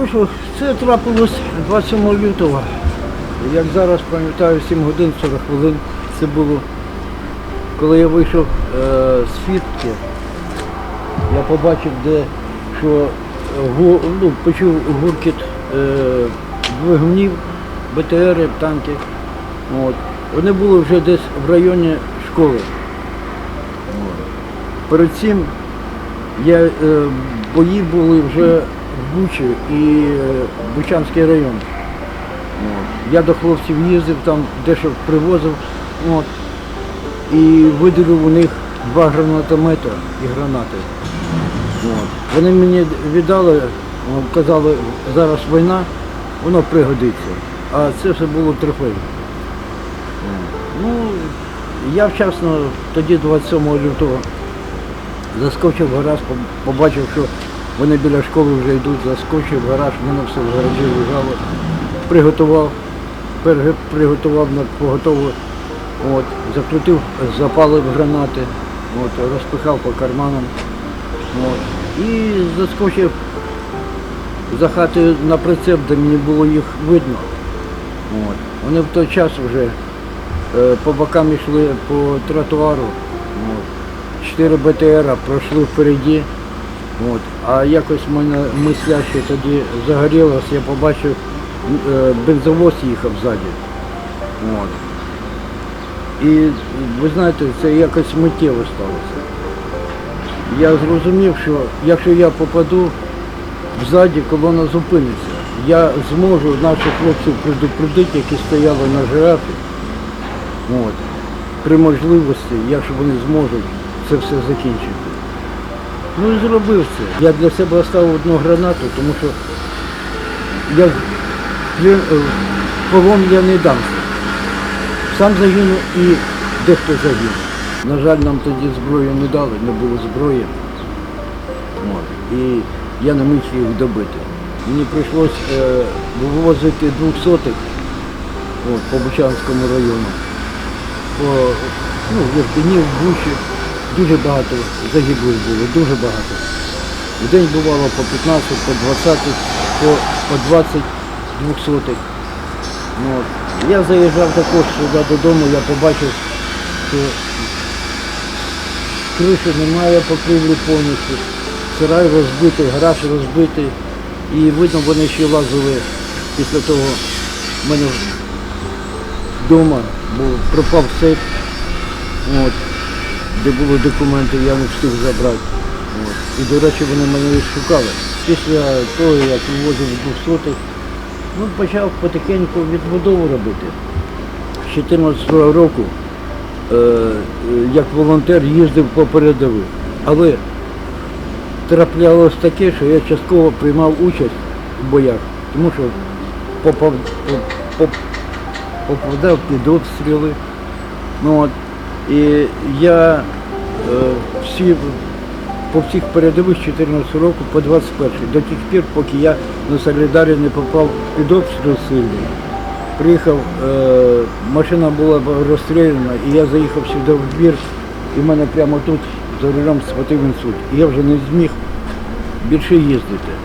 Ну що, це трапилось 27 лютого. Як зараз пам'ятаю, 7 годин 40 хвилин це було. Коли я вийшов е, з фіртки, я побачив, де що е, гу, ну, почув гуркіт е, двигунів, БТР, танки. От. Вони були вже десь в районі школи. Перед цим я, е, бої були вже в Бучі і е, Бучанський район. Я до хлопців їздив, там дещо привозив. От. І виділив у них два гранатомета і гранати. От. Вони мені віддали, казали, зараз війна, воно пригодиться. А це все було трофей. Ну, я вчасно тоді 27 лютого заскочив поб- побачив, що вони біля школи вже йдуть, заскочив в гараж, мене все в гаражі лежало, приготував, приготував на поготову, от, закрутив, запалив гранати, от, розпихав по карманам. От, і заскочив за хатою на прицеп, де мені було їх видно. От. Вони в той час вже е, по бокам йшли по тротуару. От. Чотири БТР пройшли впереді. От. А якось в мене мисля ще тоді загорілась, я побачив, е, бензовоз їхав ззаді. От. І ви знаєте, це якось миттєво сталося. Я зрозумів, що якщо я попаду взаді, колона зупиниться. Я зможу наших хлопців предупредити, які стояли на жирафі. От. При можливості, якщо вони зможуть це все закінчити. Ну і зробив це. Я для себе оставив одну гранату, тому що я е, полон я не дамся. Сам загину і дехто загине. На жаль, нам тоді зброю не дали, не було зброї. І я не міг їх добити. Мені прийшлося е, вивозити двохсотих от, по Бучанському району. По ну, в Бучі. Дуже багато загиблих було, дуже багато. В день бувало по 15, по 20, по, по 20 двохсотих. Ну. Я заїжджав також сюди додому, я побачив, що криші немає покрівлі повністю, сарай розбитий, гараж розбитий. І видно, вони ще лазили після того в мене вдома, бо пропав сейф, от, де були документи, я не встиг забрати. От. І, до речі, вони мене шукали. Після того, як вивозив двохсотих, ну, почав потихеньку відбудову робити. З 14 року е, як волонтер їздив по передових. Але траплялось таке, що я частково приймав участь в боях, тому що попав, поп- попадав під обстріли. Ну, от, і я е, всі, по всіх передових з 14 року по 21 до тих пір, поки я на Солідарі не попав під обстріл сильний. Приїхав, е, машина була розстріляна, і я заїхав сюди в двір, і мене прямо тут за рулем схватив інсульт. І я вже не зміг більше їздити.